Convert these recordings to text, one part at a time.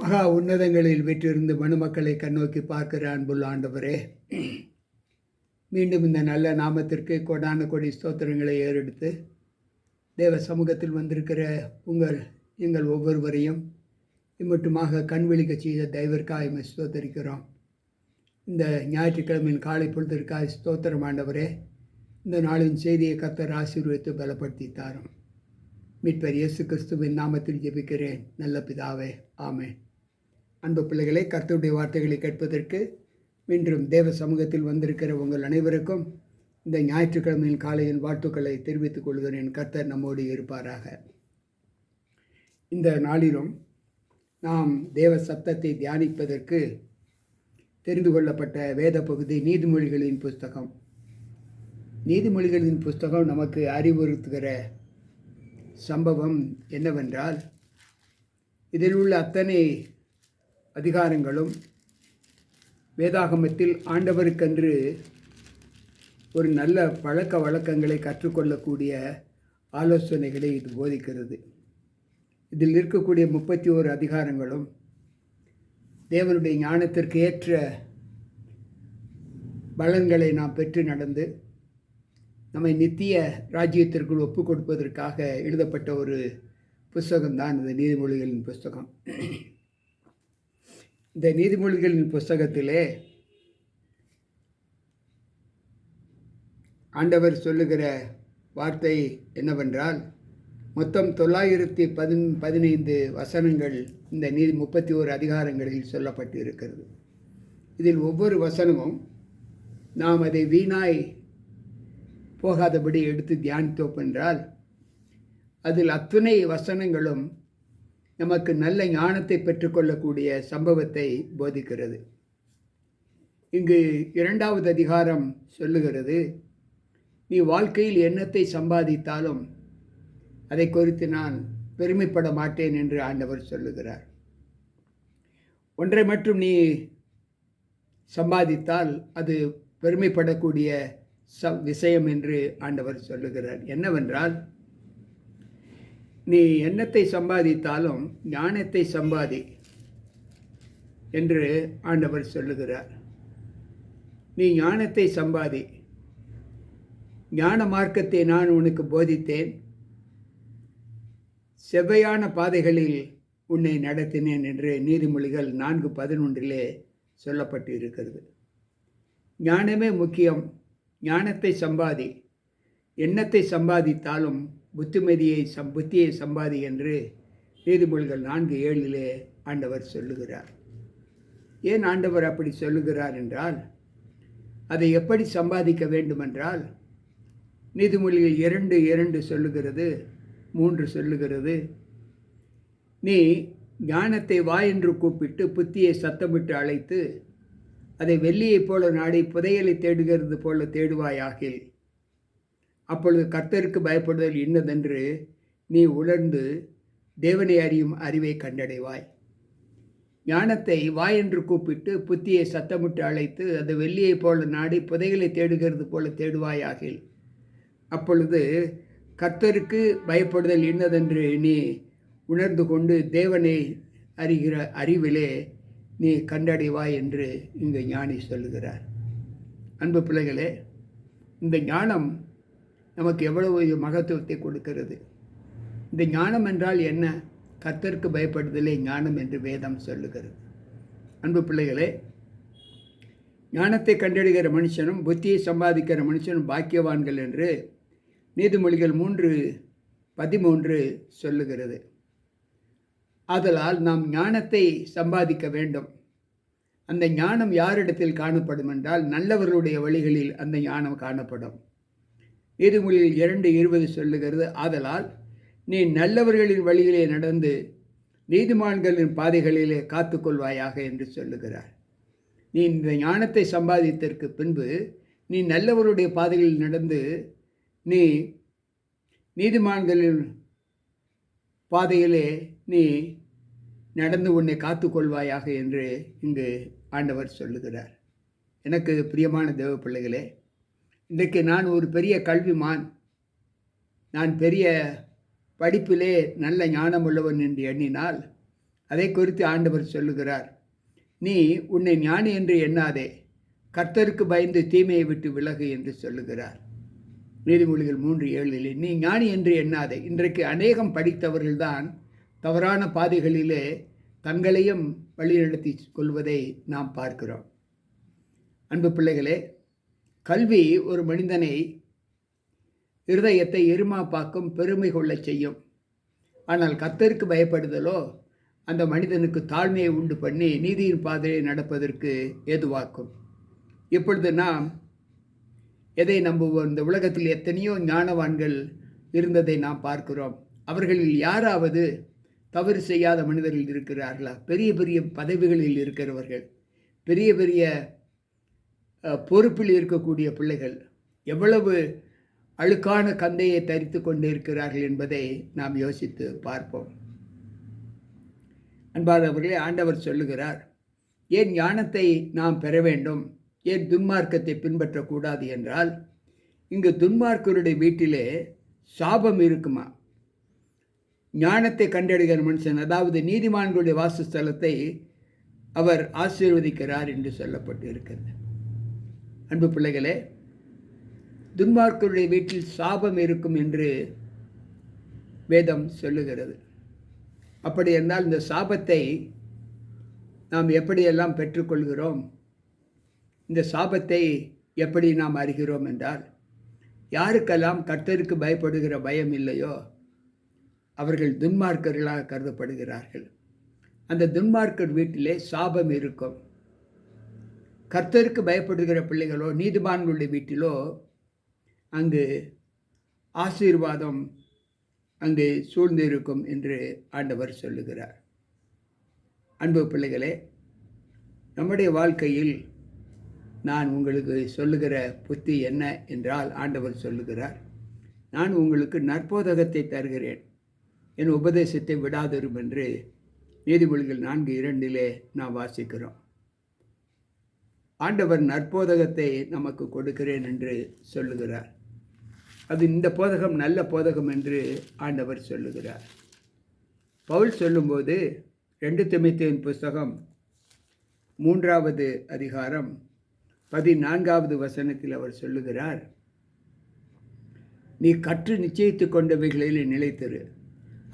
மகா உன்னதங்களில் வீற்றிருந்து மனுமக்களை கண்ணோக்கி பார்க்கிற அன்புள்ள ஆண்டவரே மீண்டும் இந்த நல்ல நாமத்திற்கு கொடான கொடி ஸ்தோத்திரங்களை ஏறெடுத்து தேவ சமூகத்தில் வந்திருக்கிற உங்கள் எங்கள் ஒவ்வொருவரையும் இம்மட்டுமாக கண் விழிக்க செய்த தெய்வர்க்காய் ஸ்தோத்தரிக்கிறோம். இந்த ஞாயிற்றுக்கிழமையின் காலை பொழுதிற்காய் ஸ்தோத்திரம் ஆண்டவரே இந்த நாளின் செய்தியை கத்தர் ஆசீர்வதித்து பலப்படுத்தி தாரும். மீட்பர் இயேசு கிறிஸ்துவின் நாமத்தில் ஜெபிக்கிறேன். நல்ல பிதாவே ஆமேன். அன்பு பிள்ளைகளை கர்த்தருடைய வார்த்தைகளை கேட்பதற்கு மீண்டும் தேவ சமூகத்தில் வந்திருக்கிற உங்கள் அனைவருக்கும் இந்த ஞாயிற்றுக்கிழமையின் காலையின் வாழ்த்துக்களை தெரிவித்துக் கொள்கிறேன். கர்த்தர் நம்மோடு இருப்பாராக. இந்த நாளிலும் நாம் தேவ சப்தத்தை தியானிப்பதற்கு தெரிந்து கொள்ளப்பட்ட வேத பகுதி நீதிமொழிகளின் புஸ்தகம். நீதிமொழிகளின் புஸ்தகம் நமக்கு அறிவுறுத்துகிற சம்பவம் என்னவென்றால் இதில் உள்ள அத்தனை அதிகாரங்களும் வேதாகமத்தில் ஆண்டவருக்கென்று ஒரு நல்ல பழக்க வழக்கங்களை கற்றுக்கொள்ளக்கூடிய ஆலோசனைகளை இது போதிக்கிறது. இதில் இருக்கக்கூடிய முப்பத்தி ஓரு அதிகாரங்களும் தேவனுடைய ஞானத்திற்கு ஏற்ற பலன்களை நாம் பெற்று நடந்து நம்மை நித்திய ராஜ்யத்திற்குள் ஒப்புக் கொடுப்பதற்காக எழுதப்பட்ட ஒரு புஸ்தகம்தான் இந்த நீதிமொழிகளின் புஸ்தகம். இந்த நீதிமொழிகளின் புஸ்தகத்திலே ஆண்டவர் சொல்லுகிற வார்த்தை என்னவென்றால் மொத்தம் தொள்ளாயிரத்தி பதின் பதினைந்து வசனங்கள் இந்த நீதி முப்பத்தி ஓரு அதிகாரங்களில் சொல்லப்பட்டு இருக்கிறது இதில் ஒவ்வொரு வசனமும் நாம் அதை வீணாய் போகாதபடி எடுத்து தியானித்தோம் என்றால் அதில் அத்துணை வசனங்களும் நமக்கு நல்ல ஞானத்தை பெற்றுக்கொள்ளக்கூடிய சம்பவத்தை போதிக்கிறது. இங்கு இரண்டாவது அதிகாரம் சொல்லுகிறது நீ வாழ்க்கையில் எண்ணத்தை சம்பாதித்தாலும் அதை குறித்து நான் பெருமைப்பட மாட்டேன் என்று ஆண்டவர் சொல்லுகிறார். ஒன்றை மட்டும் நீ சம்பாதித்தால் அது பெருமைப்படக்கூடிய ச விஷயம் என்று ஆண்டவர் சொல்லுகிறார். என்னவென்றால் நீ எண்ணத்தை சம்பாதித்தாலும் ஞானத்தை சம்பாதி என்று ஆண்டவர் சொல்லுகிறார். நீ ஞானத்தை சம்பாதி. ஞான மார்க்கத்தை நான் உனக்கு போதித்தேன். செவ்வையான பாதைகளில் உன்னை நடத்தினேன் என்று நீதிமொழிகள் நான்கு பதினொன்றிலே சொல்லப்பட்டு இருக்கிறது ஞானமே முக்கியம். ஞானத்தை சம்பாதி. எண்ணத்தை சம்பாதித்தாலும் புத்திமதியை சம் புத்தியை சம்பாதி என்று நீதிமொழிகள் நான்கு ஏழிலே ஆண்டவர் சொல்லுகிறார். ஏன் ஆண்டவர் அப்படி சொல்லுகிறார் என்றால் அதை எப்படி சம்பாதிக்க வேண்டுமென்றால் நீதிமொழிகள் இரண்டு இரண்டு சொல்லுகிறது மூன்று சொல்லுகிறது. நீ ஞானத்தை வா என்று கூப்பிட்டு புத்தியை சத்தமிட்டு அழைத்து அதை வெள்ளியைப் போல நாடி புதையலை தேடுகிறது போல தேடுவாயாகில் அப்பொழுது கர்த்தருக்கு பயப்படுதல் இன்னதென்று நீ உணர்ந்து தேவனை அறியும் அறிவை கண்டடைவாய். ஞானத்தை வாய் என்று கூப்பிட்டு புத்தியை சத்தமிட்டு அழைத்து அது வெள்ளியைப் போல நாடி புதைகளை தேடுகிறது போல தேடுவாயாகில். அப்பொழுது கர்த்தருக்கு பயப்படுதல் இன்னதென்று நீ உணர்ந்து கொண்டு தேவனை அறிகிற அறிவிலே நீ கண்டடைவாய் என்று இங்கு ஞானி சொல்லுகிறார். அன்பு பிள்ளைகளே இந்த ஞானம் நமக்கு எவ்வளவு மகத்துவத்தை கொடுக்கிறது? இந்த ஞானம் என்றால் என்ன? கர்த்தருக்கு பயப்படுதலே ஞானம் என்று வேதம் சொல்லுகிறது. அன்பு பிள்ளைகளே ஞானத்தை கண்டெடுகிற மனுஷனும் புத்தியை சம்பாதிக்கிற மனுஷனும் பாக்கியவான்கள் என்று நீதிமொழிகள் மூன்று பதிமூன்று சொல்லுகிறது. ஆதலால் நாம் ஞானத்தை சம்பாதிக்க வேண்டும். அந்த ஞானம் யாரிடத்தில் காணப்படும் என்றால் நல்லவர்களுடைய வழிகளில் அந்த ஞானம் காணப்படும். நீதிமொழியில் இரண்டு இருபது சொல்லுகிறது. ஆதலால் நீ நல்லவர்களின் வழியிலே நடந்து நீதிமான்களின் பாதைகளிலே காத்துக்கொள்வாயாக என்று சொல்லுகிறார். நீ இந்த ஞானத்தை சம்பாதித்ததற்கு பின்பு நீ நல்லவருடைய பாதைகளில் நடந்து நீ நீதிமான்களின் பாதையிலே நீ நடந்து உன்னை காத்துக்கொள்வாயாக என்று இங்கு ஆண்டவர் சொல்லுகிறார். எனக்கு பிரியமான தேவ பிள்ளைகளே இன்றைக்கு நான் ஒரு பெரிய கல்விமான். நான் பெரிய படிப்பிலே நல்ல ஞானமுள்ளவன் என்று எண்ணினால் அதை குறித்து ஆண்டவர் சொல்லுகிறார். நீ உன்னை ஞானி என்று எண்ணாதே. கர்த்தருக்கு பயந்து தீமையை விட்டு விலகு என்று சொல்லுகிறார். நீதிமொழிகள் மூன்று ஏழிலே நீ ஞானி என்று எண்ணாதே. இன்றைக்கு அநேகம் படித்தவர்கள்தான் தவறான பாதைகளிலே தங்களையும் வழிநடத்தி கொள்வதை நாம் பார்க்கிறோம். அன்பு பிள்ளைகளே கல்வி ஒரு மனிதனை இருதயத்தை எருமாப்பாக்கும் பெருமை கொள்ளச் செய்யும். ஆனால் கத்தருக்கு பயப்படுதலோ அந்த மனிதனுக்கு தாழ்மையை உண்டு பண்ணி நீதியின் பாதையை நடப்பதற்கு ஏதுவாக்கும். இப்பொழுது நாம் எதை நம்புவோம்? இந்த உலகத்தில் எத்தனையோ ஞானவான்கள் இருந்ததை நாம் பார்க்கிறோம். அவர்களில் யாராவது தவறு செய்யாத மனிதர்கள் இருக்கிறார்களா? பெரிய பெரிய பதவிகளில் இருக்கிறவர்கள் பெரிய பெரிய பொறுப்பில் இருக்கக்கூடிய பிள்ளைகள் எவ்வளவு அழுக்கான கந்தையை தரித்து கொண்டு இருக்கிறார்கள் என்பதை நாம் யோசித்து பார்ப்போம். அன்பானவர்களே ஆண்டவர் சொல்லுகிறார் ஏன் ஞானத்தை நாம் பெற வேண்டும்? ஏன் துன்மார்க்கத்தை பின்பற்றக்கூடாது என்றால் இங்கு துன்மார்க்கருடைய வீட்டிலே சாபம் இருக்குமா? ஞானத்தை கண்டறிகிற மனுஷன் அதாவது நீதிமான்களுடைய வாசஸ்தலத்தை அவர் ஆசீர்வதிக்கிறார் என்று சொல்லப்பட்டு இருக்கிறது அன்பு பிள்ளைகளே துன்மார்க்கருடைய வீட்டில் சாபம் இருக்கும் என்று வேதம் சொல்லுகிறது. அப்படி என்றால் இந்த சாபத்தை நாம் எப்படியெல்லாம் பெற்றுக்கொள்கிறோம்? இந்த சாபத்தை எப்படி நாம் அறிகிறோம் என்றால் யாருக்கெல்லாம் கர்த்தருக்கு பயப்படுகிற பயம் இல்லையோ அவர்கள் துன்மார்க்கர்களாக கருதப்படுகிறார்கள். அந்த துன்மார்க்கர் வீட்டிலே சாபம் இருக்கும். கர்த்தருக்கு பயப்படுகிற பிள்ளைகளோ நீதிமான்களுடைய வீட்டிலோ அங்கு ஆசீர்வாதம் அங்கு சூழ்ந்திருக்கும் என்று ஆண்டவர் சொல்லுகிறார். அன்பு பிள்ளைகளே நம்முடைய வாழ்க்கையில் நான் உங்களுக்கு சொல்லுகிற புத்தி என்ன என்றால் ஆண்டவர் சொல்லுகிறார். நான் உங்களுக்கு நற்போதகத்தை தருகிறேன். என் உபதேசத்தை விடாதரும் என்று நீதிமொழிகள் நான்கு இரண்டிலே நாம் வாசிக்கிறோம். ஆண்டவர் நற்போதகத்தை நமக்கு கொடுக்கிறேன் என்று சொல்லுகிறார். அது இந்த போதகம் நல்ல போதகம் என்று ஆண்டவர் சொல்லுகிறார். பவுல் சொல்லும்போது ரெண்டு திமித்தியின் புஸ்தகம் மூன்றாவது அதிகாரம் பதினான்காவது வசனத்தில் அவர் சொல்லுகிறார் நீ கற்று நிச்சயித்து கொண்டவைகளில் நிலைத்திரு.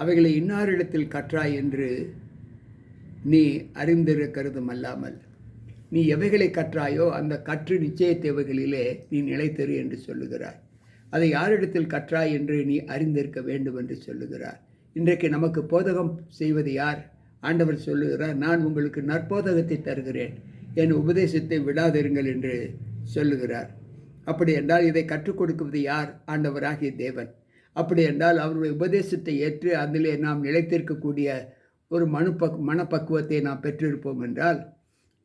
அவைகளை இன்னாரிடத்தில் கற்றாய் என்று நீ அறிந்திருக்கிறதும் அல்லாமல் நீ எவைகளை கற்றாயோ அந்த கற்று நிச்சயத்தேவைகளிலே நீ நிலைத்தரு என்று சொல்லுகிறார் அதை யாரிடத்தில் கற்றாய் என்று நீ அறிந்திருக்க வேண்டும் என்று சொல்லுகிறார் இன்றைக்கு நமக்கு போதகம் செய்வது யார்? ஆண்டவர் சொல்லுகிறார் நான் உங்களுக்கு நற்போதகத்தை தருகிறேன். என் உபதேசத்தை விடாதிருங்கள் என்று சொல்லுகிறார். அப்படி என்றால் இதை கற்றுக் கொடுக்குவது யார்? ஆண்டவராகிய தேவன். அப்படி என்றால் அவருடைய உபதேசத்தை ஏற்று அதிலே நாம் நிலைத்திருக்கக்கூடிய ஒரு மனுப்பக் மனப்பக்குவத்தை நாம் பெற்றிருப்போம் என்றால்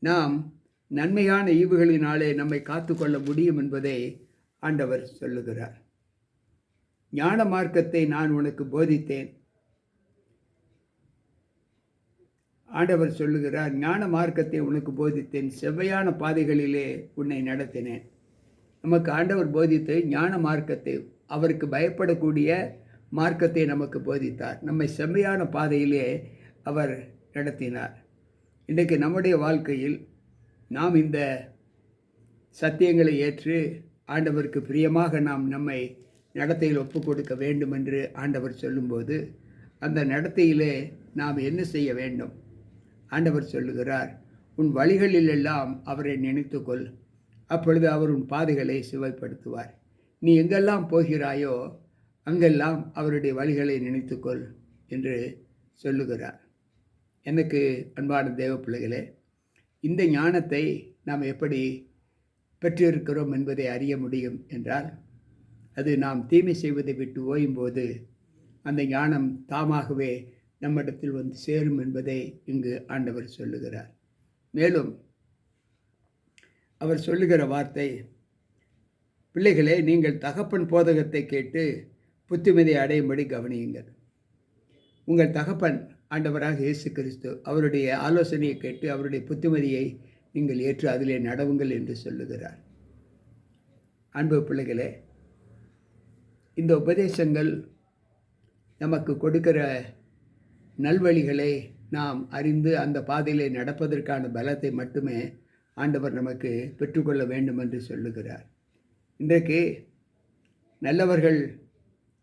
நாம் நன்மையான ஈவுகளினாலே நம்மை காத்துக்கொள்ள முடியும் என்பதை ஆண்டவர் சொல்லுகிறார். ஞான மார்க்கத்தை நான் உனக்கு போதித்தேன். ஆண்டவர் சொல்லுகிறார் ஞான மார்க்கத்தை உனக்கு போதித்தேன். செவ்வையான பாதைகளிலே உன்னை நடத்தினேன். நமக்கு ஆண்டவர் போதித்து ஞான மார்க்கத்தை அவருக்கு பயப்படக்கூடிய மார்க்கத்தை நமக்கு போதித்தார். நம்மை செம்மையான பாதையிலே அவர் நடத்தினார். இன்றைக்கு நம்முடைய வாழ்க்கையில் நாம் இந்த சத்தியங்களை ஏற்று ஆண்டவருக்கு பிரியமாக நாம் நம்மை நடத்தையில் ஒப்பு கொடுக்க வேண்டும் என்று ஆண்டவர் சொல்லும்போது அந்த நடத்தையிலே நாம் என்ன செய்ய வேண்டும்? ஆண்டவர் சொல்லுகிறார் உன் வழிகளிலெல்லாம் அவரை நினைத்துக்கொள். அப்பொழுது அவர் உன் பாதைகளை சிவைப்படுத்துவார். நீ எங்கெல்லாம் போகிறாயோ அங்கெல்லாம் அவருடைய வழிகளை நினைத்துக்கொள் என்று சொல்லுகிறார். எனக்கு அன்பான தேவ பிள்ளைகளே இந்த ஞானத்தை நாம் எப்படி பெற்றிருக்கிறோம் என்பதை அறிய முடியும் என்றால் அது நாம் தீமை செய்வதை விட்டு ஓயும்போது அந்த ஞானம் தாமாகவே நம்மிடத்தில் வந்து சேரும் என்பதை இங்கு ஆண்டவர் சொல்லுகிறார். மேலும் அவர் சொல்லுகிற வார்த்தை பிள்ளைகளே நீங்கள் தகப்பன் போதகத்தை கேட்டு புத்திமதி அடையும்படி கவனியுங்கள். உங்கள் தகப்பன் ஆண்டவராக இயேசு கிறிஸ்து அவருடைய ஆலோசனையை கேட்டு அவருடைய புத்திமதியை நீங்கள் ஏற்று அதிலே நடவுங்கள் என்று சொல்லுகிறார். அன்பு பிள்ளைகளே இந்த உபதேசங்கள் நமக்கு கொடுக்கிற நல்வழிகளை நாம் அறிந்து அந்த பாதையிலே நடப்பதற்கான பலத்தை மட்டுமே ஆண்டவர் நமக்கு பெற்றுக்கொள்ள வேண்டும் என்று சொல்லுகிறார். இன்றைக்கு நல்லவர்கள்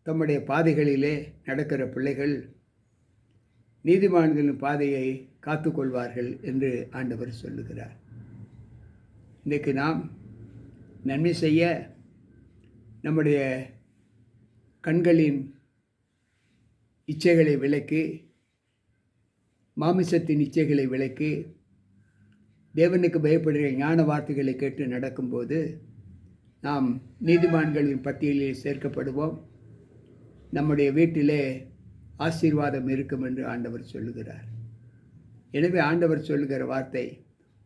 தம்முடைய பாதைகளிலே நடக்கிற பிள்ளைகள் நீதிமான்களின் பாதையை காத்துக்கொள்வார்கள் என்று ஆண்டவர் சொல்லுகிறார். இன்றைக்கு நாம் நன்மை செய்ய நம்முடைய கண்களின் இச்சைகளை விலக்கி மாமிசத்தின் இச்சைகளை விலக்கி தேவனுக்கு பயப்படுகிற ஞான வார்த்தைகளை கேட்டு நடக்கும்போது நாம் நீதிமான்களின் பட்டியலில் சேர்க்கப்படுவோம். நம்முடைய வீட்டிலே ஆசீர்வாதம் இருக்கும் என்று ஆண்டவர் சொல்லுகிறார். எனவே ஆண்டவர் சொல்லுகிற வார்த்தை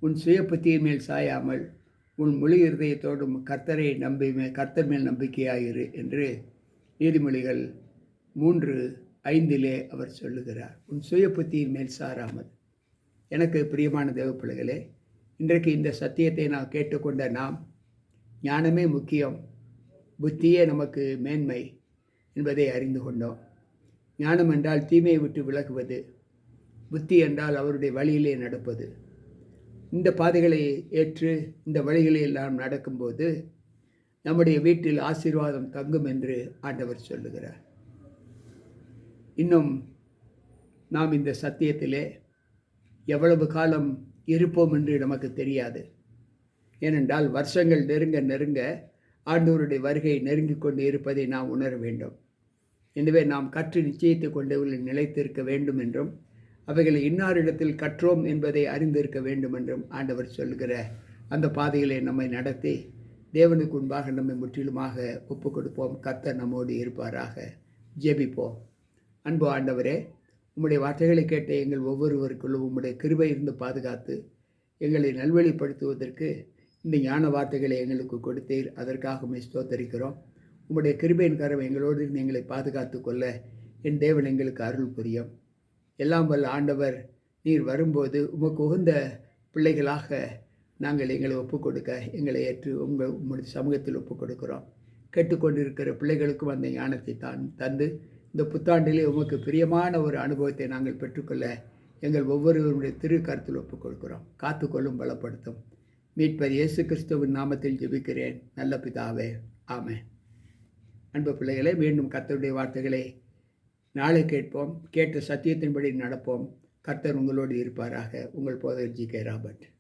உன் சுய புத்தியின் மேல் சாயாமல் உன் மொழி இருதயத்தோடும் கர்த்தரை நம்பி கர்த்தர் மேல் நம்பிக்கையாயிரு என்று நீதிமொழிகள் மூன்று ஐந்திலே அவர் சொல்லுகிறார். உன் சுய புத்தியின் மேல் சாராமல். எனக்கு பிரியமான தேவப்பிள்ளைகளே இன்றைக்கு இந்த சத்தியத்தை நான் கேட்டுக்கொண்ட நாம் ஞானமே முக்கியம் புத்தியே நமக்கு மேன்மை என்பதை அறிந்து கொண்டோம். ஞானம் என்றால் தீமையை விட்டு விலகுவது புத்தி என்றால் அவருடைய வழியிலே நடப்பது. இந்த பாதைகளை ஏற்று இந்த வழிகளில் நாம் நடக்கும்போது நம்முடைய வீட்டில் ஆசீர்வாதம் தங்கும் என்று ஆண்டவர் சொல்லுகிறார். இன்னும் நாம் இந்த சத்தியத்திலே எவ்வளவு காலம் இருப்போம் என்று நமக்கு தெரியாது. ஏனென்றால் வருஷங்கள் நெருங்க நெருங்க ஆண்டவருடைய வருகை நெருங்கிக் கொண்டு இருப்பதை நாம் உணர வேண்டும். எனவே நாம் கற்று நிச்சயித்து கொண்டவர்களில் நிலைத்திருக்க வேண்டும் என்றும் அவைகளை இன்னாரிடத்தில் கற்றோம் என்பதை அறிந்திருக்க வேண்டும் என்றும் ஆண்டவர் சொல்கிற அந்த பாதைகளை நம்மை நடத்தி தேவனுக்கு முன்பாக நம்மை முற்றிலுமாக ஒப்பு கொடுப்போம் கத்த நம்மோடு இருப்பாராக. ஜெபிப்போம். அன்பு ஆண்டவரே உம்முடைய வார்த்தைகளை கேட்ட எங்கள் ஒவ்வொருவருக்குள்ளும் உம்முடைய கிருபை இருந்து பாதுகாத்து எங்களை நல்வழிப்படுத்துவதற்கு இந்த ஞான வார்த்தைகளை எங்களுக்கு கொடுத்தீர். அதற்காக ஸ்தோத்தரிக்கிறோம். உம்முடைய கிருபையின் கரவை எங்களோடு எங்களை பாதுகாத்து கொள்ள. என் தேவன் எங்களுக்கு அருள் புரியும். எல்லாம் வல்ல ஆண்டவர் நீர் வரும்போது உமக்கு உகந்த பிள்ளைகளாக நாங்கள் எங்களை ஒப்புக் கொடுக்க எங்களை ஏற்று உங்கள் உங்களுடைய சமூகத்தில் ஒப்புக் கொடுக்கிறோம் கேட்டுக்கொண்டிருக்கிற பிள்ளைகளுக்கும் அந்த ஞானத்தை தான் தந்து இந்த புத்தாண்டிலே உமக்கு பிரியமான ஒரு அனுபவத்தை நாங்கள் பெற்றுக்கொள்ள எங்கள் ஒவ்வொருவருடைய திரு கருத்தில் ஒப்புக் கொடுக்கிறோம் காத்துக்கொள்ளும் பலப்படுத்தும். மீட்பர் இயேசு கிறிஸ்துவின் நாமத்தில் ஜெபிக்கிறேன். நல்ல பிதாவே ஆமேன். அன்பு பிள்ளைகளே மீண்டும் கர்த்தருடைய வார்த்தைகளை நாளை கேட்போம். கேட்ட சத்தியத்தின்படி நடப்போம். கர்த்தர் உங்களோடு இருப்பாராக. உங்கள் போதர் ஜி கே ராபர்ட்.